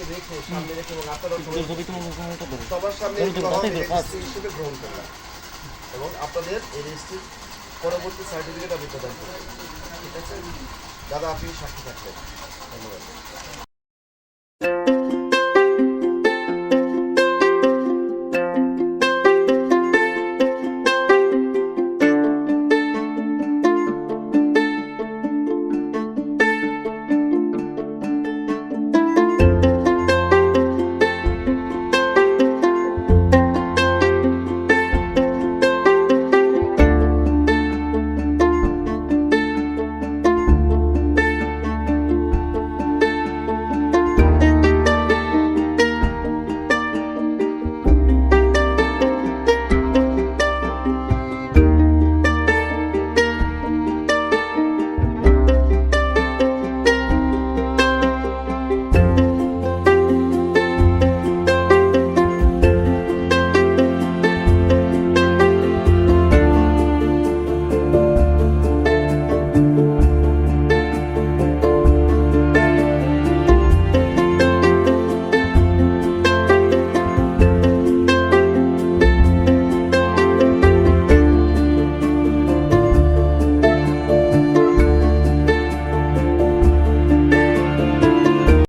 দাদাকে রেখে সামনে রেখে এবং আপনারা সবার সামনে হিসেবে গ্রহণ করলাম এবং আপনাদের এই রেজিস্ট্রির পরবর্তী সার্টিফিকেট আমি প্রদান করব। ঠিক আছে? দাদা আপনি সাক্ষী থাকবেন। ধন্যবাদ।